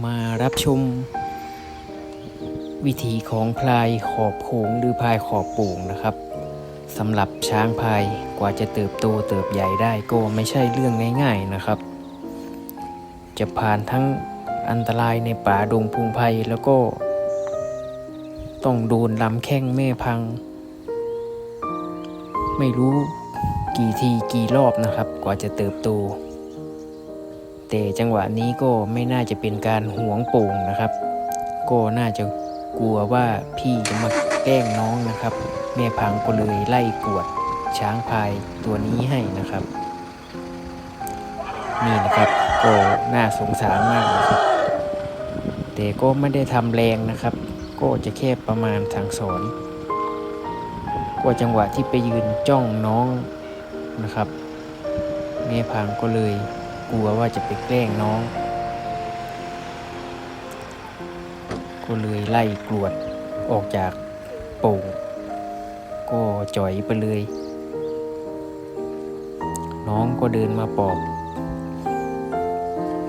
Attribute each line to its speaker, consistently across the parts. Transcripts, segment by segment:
Speaker 1: มารับชม วิธีของพลายขอบโขงหรือพลายขอบโป่งนะครับสำหรับช้างพลายกว่าจะเติบโตเติบใหญ่ได้ก็ไม่ใช่เรื่องง่ายๆนะครับ จะผ่านทั้งอันตรายในป่าดงพุงไพแล้วก็ ต้องโดนลำแข้งแม่พัง ไม่รู้กี่ทีกี่รอบนะครับ กว่าจะเติบโต แต่จังหวะนี้ก็ไม่น่าจะเป็นการหวงโป่งนะครับ ก็น่าจะกลัวว่าพี่จะมาแกล้งน้องนะครับ แม่พังก็เลยไล่กวดช้างพายตัวนี้ให้นะครับ นี่นะครับก็น่าสงสารมากนะครับ แต่ก็ไม่ได้ทำแรงนะครับ ก็จะแค่ประมาณทางสอนก็จังหวะที่ไปยืนจ้องน้องนะครับ แม่พังก็เลย กลัวว่าจะไปแกล้งน้อง ก็เลยไล่กรวดออกจากโป่งก็จ่อยไปเลย น้องก็เดินมาปลอบ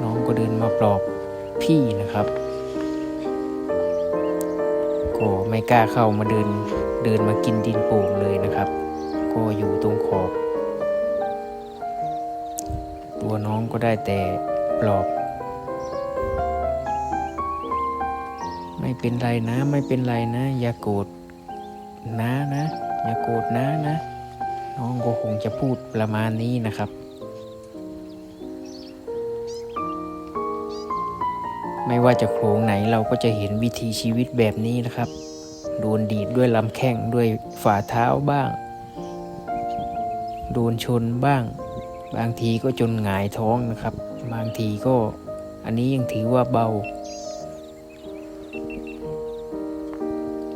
Speaker 1: น้องก็เดินมาปลอบพี่นะครับก็ไม่กล้าเข้ามาเดินเดินมากินดินโป่งเลยนะครับ ก็อยู่ตรงขอบ ตัวน้องก็ได้แต่ปลอบ ไม่เป็นไรนะ ไม่เป็นไรนะ อย่าโกรธนะนะ อย่าโกรธนะนะ น้องก็คงจะพูดประมาณนี้นะครับ ไม่ว่าจะโขลงไหนเราก็จะเห็นวิธีชีวิตแบบนี้นะครับ โดนดีดด้วยลำแข้งด้วยฝ่าเท้าบ้าง โดนชนบ้าง บางทีก็จนหงายท้องนะครับ บางทีก็อันนี้ยังถือว่าเบา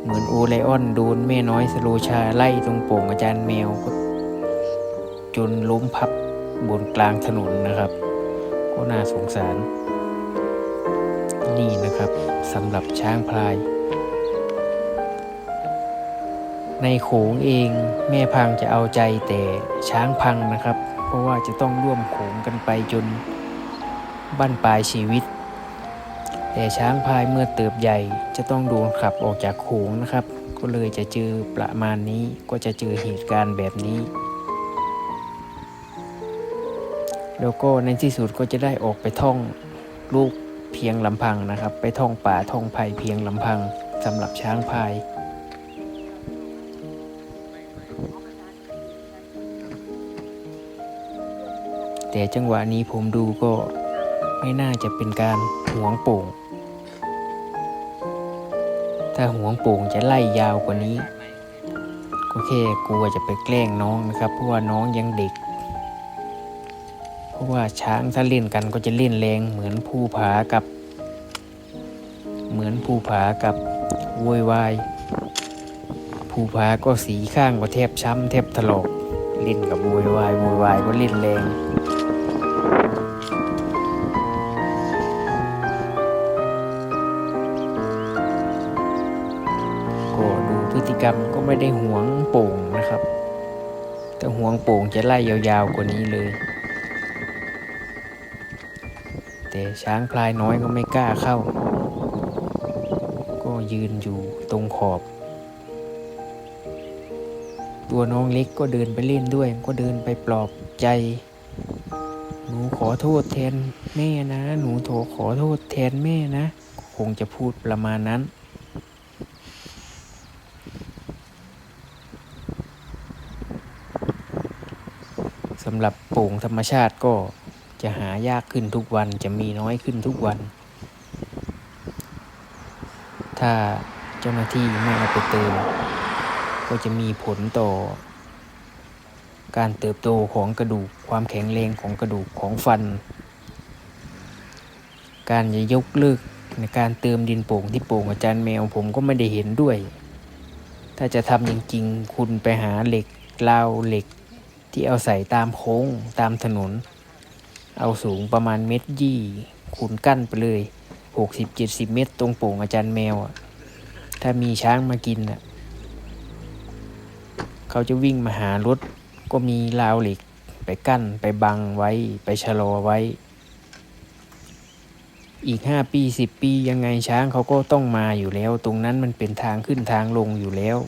Speaker 1: เหมือนโอไลออนโดนแม่น้อยสโลชาไล่ตรงโป่งอาจารย์แมวก็จนล้มพับบนกลางถนนนะครับ ก็น่าสงสาร นี่นะครับสำหรับช้างพลาย ในโขงเองแม่พังจะเอาใจแต่ช้างพังนะครับ เพราะว่าจะต้องร่วมโขงกันไปจนบั้นปลายชีวิต แต่ช้างพายเมื่อเติบใหญ่จะต้องโดนขับออกจากโขงนะครับ ก็เลยจะเจอประมาณนี้ก็จะเจอเหตุการณ์แบบนี้ แล้วก็ในที่สุดก็จะได้ออกไปท่องลูกเพียงลำพังนะครับ ไปท่องป่าท่องไผ่เพียงลำพังสำหรับช้างพาย แต่จังหวะนี้ผมดูก็ไม่น่าจะเป็นการหวงโป่ง ถ้าหวงโป่งจะไล่ยาวกว่านี้ ก็แค่กลัวจะไปแกล้งน้องนะครับ เพราะว่าน้องยังเด็ก เพราะว่าช้างถ้าเล่นกันก็จะเล่นแรงเหมือนภูผากับ เหมือนภูผากับโวยวายภูผาก็สีข้างก็แทบช้ำแทบถลอกเล่นกับโวยวายโวยวายก็เล่นแรง ฤติกรรมก็ไม่ได้หวงโป่งนะครับ แต่หวงโป่งจะไล่ยาวๆกว่านี้เลย แต่ช้างพลายน้อยก็ไม่กล้าเข้า ก็ยืนอยู่ตรงขอบ ตัวน้องเล็กก็เดินไปเล่นด้วย ก็เดินไปปลอบใจ หนูขอโทษแทนแม่นะ หนูโทรขอโทษแทนแม่นะ คงจะพูดประมาณนั้น สำหรับโป่งธรรมชาติก็จะหายากขึ้นทุกวันจะมีน้อยขึ้นทุกวัน ถ้าเจ้าหน้าที่ไม่เอาไปเติม ก็จะมีผลต่อ การเติบโตของกระดูกความแข็งแรงของกระดูกของฟัน การจะยกเลิกในการเติมดินโป่งที่โป่งอาจารย์แมวผมก็ไม่ได้เห็นด้วย ถ้าจะทำจริงๆ คุณไปหาเหล็กราวเหล็ก ที่เอาใส่ตามโค้งตามถนน เอาสูงประมาณเมตรยี่คูณกั้นไปเลยหกสิบเจ็ดสิบเมตรตรงโป่งอาจารย์แมวอะ ถ้ามีช้างมากินอะ เขาจะวิ่งมาหารถก็มีราวเหล็กไปกั้นไปบังไว้ไปชะลอไว้ อีกห้าปีสิบปียังไงช้างเขาก็ต้องมาอยู่แล้ว ตรงนั้นมันเป็นทางขึ้นทางลงอยู่แล้ว